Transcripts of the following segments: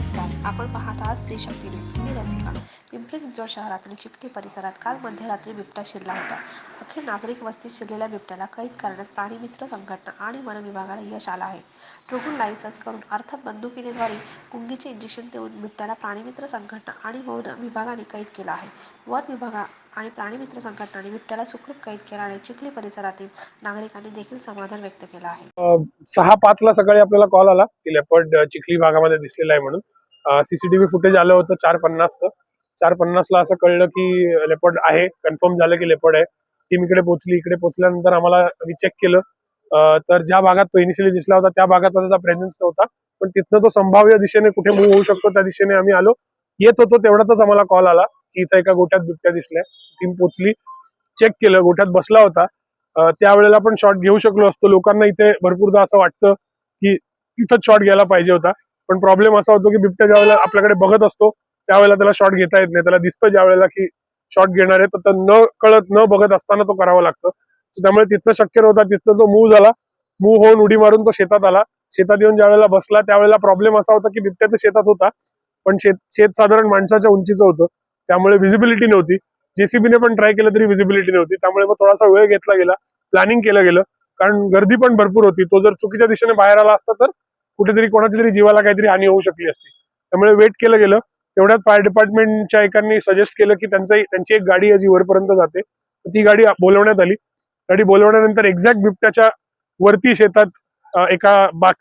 नमस्कार. आपण पाहत आहात स्त्री शक्ती न्यूज. मी रसिका. पिंपरी चिंचवड शहरातील चिकटी परिसरात काल मध्यरात्री बिबट्या शिरला होता. अखेर नागरिक वस्तीत शिरलेल्या बिबट्याला कैद करण्यात प्राणीमित्र संघटना आणि वन विभागाला यश आलं आहे. ट्रुगून लायसन्स करून अर्थात बंदुकीनेद्वारे गुंगीचे इंजेक्शन देऊन बिबट्याला प्राणीमित्र संघटना आणि वन विभागाने कैद केला आहे. वन विभागा आणि प्राणीमित्र संघटनांनी बिबट्याला सुखरूप कैद केल्याने चिखली परिसरातील नागरिकांनी देखील समाधान व्यक्त केलं आहे. सहा पाच ला सकाळी आपल्याला कॉल आला की लेपर्ड चिखली भागामध्ये दिसलेला आहे म्हणून. सीसीटीव्ही फुटेज आलं होतं चार पन्नासचं चार पन्नासला असं कळलं की लेपर्ड आहे कन्फर्म झालं की लेपर्ड आहे. टीम इकडे पोहोचली इकडे पोहोचल्यानंतर आम्हाला विचेक चेक केलं. तर ज्या भागात तो इनिशियली दिसला होता त्या भागात त्याचा प्रेझेन्स नव्हता. पण तिथनं तो संभाव्य दिशेने कुठे मूव्ह होऊ शकतो त्या दिशेने आम्ही आलो. येत होतो तेवढ्यातच आम्हाला कॉल आला. की इथं एका गोठ्यात बिबट्या दिसल्या. टीम पोचली चेक केलं गोठ्यात बसला होता. त्यावेळेला पण शॉट घेऊ शकलो असतो. लोकांना इथे भरपूरदा असं वाटतं की तिथंच शॉट घ्यायला पाहिजे होता. पण प्रॉब्लेम असा होतो की बिबट्या ज्या वेळेला आपल्याकडे बघत असतो त्यावेळेला त्याला शॉट घेता येत नाही. त्याला दिसतं ज्या वेळेला की शॉट घेणार आहे तर तो न कळत न बघत असताना तो करावा लागतो. त्यामुळे तिथनं शक्य नव्हता. तिथनं तो मूव्ह झाला. मूव्ह होऊन उडी मारून तो शेतात आला. शेतात येऊन ज्या वेळेला बसला त्यावेळेला प्रॉब्लेम असा होता की बिबट्या तर शेतात होता. पण शेत शेत साधारण माणसाच्या उंचीचं होतं. त्यामुळे व्हिजिबिलिटी नव्हती. जेसीबीने पण ट्राय केलं तरी व्हिजिबिलिटी नव्हती. त्यामुळे मग थोडासा वेळ घेतला गेला. प्लॅनिंग केलं गेलं. कारण गर्दी पण भरपूर होती. तो जर चुकीच्या दिशेने बाहेर आला असता तर कुठेतरी कोणाच्या तरी जीवाला काहीतरी हानी होऊ शकली असती. त्यामुळे वेट केलं गेलं. तेवढ्यात फायर डिपार्टमेंटच्या एकांनी सजेस्ट केलं की त्यांचा त्यांची एक गाडी जी वरपर्यंत जाते. ती गाडी बोलवण्यात आली. गाडी बोलवल्यानंतर एक्झॅक्ट बिबट्याच्या वरती शेतात एका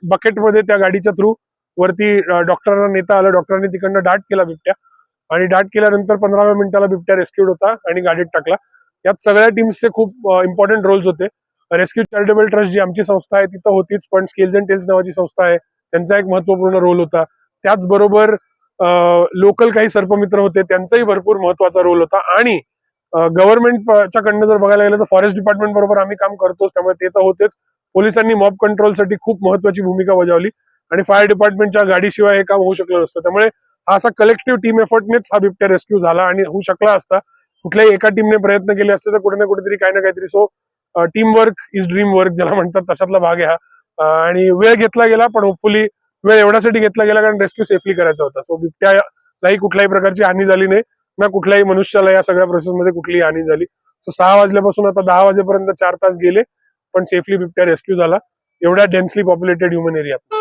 बकेटमध्ये त्या गाडीच्या थ्रू वरती डॉक्टरांना नेता आलं. डॉक्टरांनी तिकडनं डाट केला बिबट्या. आणि डाट केल्यानंतर पंधराव्या मिनिटाला बिबट्या रेस्क्यूड होता आणि गाडीत टाकला. यात सगळ्या टीम्सचे खूप इम्पॉर्टंट रोल्स होते. रेस्क्यू चॅरिटेबल ट्रस्ट जी आमची संस्था आहे तिथं होतीच पण स्किल्स अँड टेल्स नावाची संस्था आहे. त्यांचा एक महत्त्वपूर्ण रोल होता. त्याचबरोबर लोकल काही सर्पमित्र होते त्यांचाही भरपूर महत्त्वाचा रोल होता. आणि गव्हर्नमेंटच्या कडनं जर बघायला गेलं तर फॉरेस्ट डिपार्टमेंट बरोबर आम्ही काम करतोच त्यामुळे ते तर होतेच. पोलिसांनी मॉब कंट्रोलसाठी खूप महत्वाची भूमिका बजावली. आणि फायर डिपार्टमेंटच्या गाडीशिवाय हे काम होऊ शकलं नसतं. त्यामुळे हा असा कलेक्टिव्ह टीम एफर्टनेच हा बिबट्या रेस्क्यू झाला आणि होऊ शकला असता. कुठल्याही एका टीमने प्रयत्न केले असते तर कुठे ना कुठेतरी काही ना काहीतरी so team work is dream work ज्याला म्हणतात तशातला भाग आहे हा. आणि वेळ घेतला गेला पण होपफुली वेळ एवढ्यासाठी घेतला गेला कारण रेस्क्यू सेफली करायचा होता. सो बिबट्यालाही कुठल्याही प्रकारची हानी झाली नाही. ना कुठल्याही मनुष्याला या सगळ्या प्रोसेसमध्ये कुठलीही हानी झाली. सो सहा वाजल्यापासून आता दहा वाजेपर्यंत चार तास गेले पण सेफली बिबट्या रेस्क्यू झाला. एवढ्या डेन्सली पॉप्युलेटेड ह्युमन एरियात